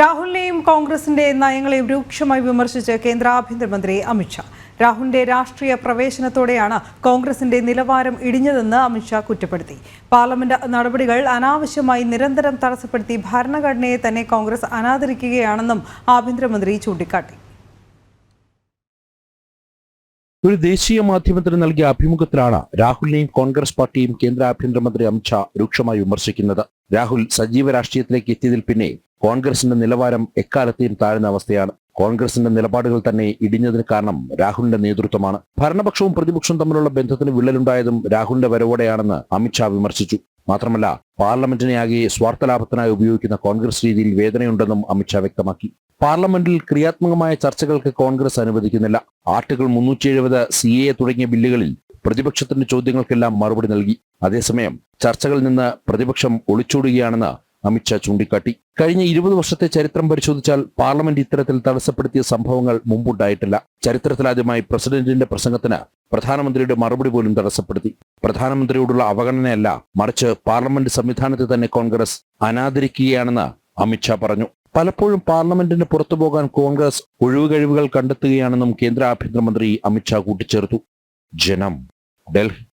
രാഹുലിനെയും കോൺഗ്രസിന്റെ നയങ്ങളെ രൂക്ഷമായി വിമർശിച്ച് കേന്ദ്ര ആഭ്യന്തരമന്ത്രി അമിത്ഷാ രാഹുലിന്റെ രാഷ്ട്രീയ പ്രവേശനത്തോടെയാണ് കോൺഗ്രസിന്റെ നിലവാരം ഇടിഞ്ഞതെന്ന് അമിത്ഷാ കുറ്റപ്പെടുത്തി. പാർലമെന്റ് നടപടികൾ അനാവശ്യമായി നിരന്തരം തടസ്സപ്പെടുത്തി ഭരണഘടനയെ തന്നെ കോൺഗ്രസ് അനാദരിക്കുകയാണെന്നും ആഭ്യന്തരമന്ത്രി ചൂണ്ടിക്കാട്ടി. ഒരു ദേശീയ മാധ്യമത്തിന് നൽകിയ അഭിമുഖത്തിലാണ് രാഹുലിനെയും കോൺഗ്രസ് പാർട്ടിയും കേന്ദ്ര ആഭ്യന്തരമന്ത്രി അമിത്ഷാ രൂക്ഷമായി വിമർശിക്കുന്നത്. രാഹുൽ സജീവ രാഷ്ട്രീയത്തിലേക്ക് എത്തിയതിൽ പിന്നെ കോൺഗ്രസിന്റെ നിലവാരം എക്കാലത്തെയും താഴ്ന്ന അവസ്ഥയാണ്. കോൺഗ്രസിന്റെ നിലപാടുകൾ തന്നെ ഇടിഞ്ഞതിന് കാരണം രാഹുലിന്റെ നേതൃത്വമാണ്. ഭരണപക്ഷവും പ്രതിപക്ഷവും തമ്മിലുള്ള ബന്ധത്തിന് വിള്ളലുണ്ടായതും രാഹുലിന്റെ വരവോടെയാണെന്ന് അമിത്ഷാ വിമർശിച്ചു. മാത്രമല്ല പാർലമെന്റിനെ ആകെ സ്വാർത്ഥ ലാഭത്തിനായി ഉപയോഗിക്കുന്ന കോൺഗ്രസ് രീതിയിൽ വേദനയുണ്ടെന്നും അമിത്ഷാ വ്യക്തമാക്കി. പാർലമെന്റിൽ ക്രിയാത്മകമായ ചർച്ചകൾക്ക് കോൺഗ്രസ് അനുവദിക്കുന്നില്ല. ആർട്ടിക്കിൾ മുന്നൂറ്റി എഴുപത് സി എ തുടങ്ങിയ ബില്ലുകളിൽ പ്രതിപക്ഷത്തിന്റെ ചോദ്യങ്ങൾക്കെല്ലാം മറുപടി നൽകി. അതേസമയം ചർച്ചകളിൽ നിന്ന് പ്രതിപക്ഷം ഒളിച്ചോടുകയാണെന്ന് അമിത്ഷാ ചൂണ്ടിക്കാട്ടി. കഴിഞ്ഞ ഇരുപത് വർഷത്തെ ചരിത്രം പരിശോധിച്ചാൽ പാർലമെന്റ് ഇത്തരത്തിൽ തടസ്സപ്പെടുത്തിയ സംഭവങ്ങൾ മുമ്പുണ്ടായിട്ടില്ല. ചരിത്രത്തിലാദ്യമായി പ്രസിഡന്റിന്റെ പ്രസംഗത്തിന് പ്രധാനമന്ത്രിയുടെ മറുപടി പോലും തടസ്സപ്പെടുത്തി. പ്രധാനമന്ത്രിയോടുള്ള അവഗണനയല്ല മറിച്ച് പാർലമെന്റ് സംവിധാനത്തെ തന്നെ കോൺഗ്രസ് അനാദരിക്കുകയാണെന്ന് അമിത്ഷാ പറഞ്ഞു. പലപ്പോഴും പാർലമെന്റിന് പുറത്തു പോകാൻ കോൺഗ്രസ് ഒഴിവുകഴിവുകൾ കണ്ടെത്തുകയാണെന്നും കേന്ദ്ര ആഭ്യന്തരമന്ത്രി അമിത്ഷാ കൂട്ടിച്ചേർത്തു. ജനം ഡൽഹി.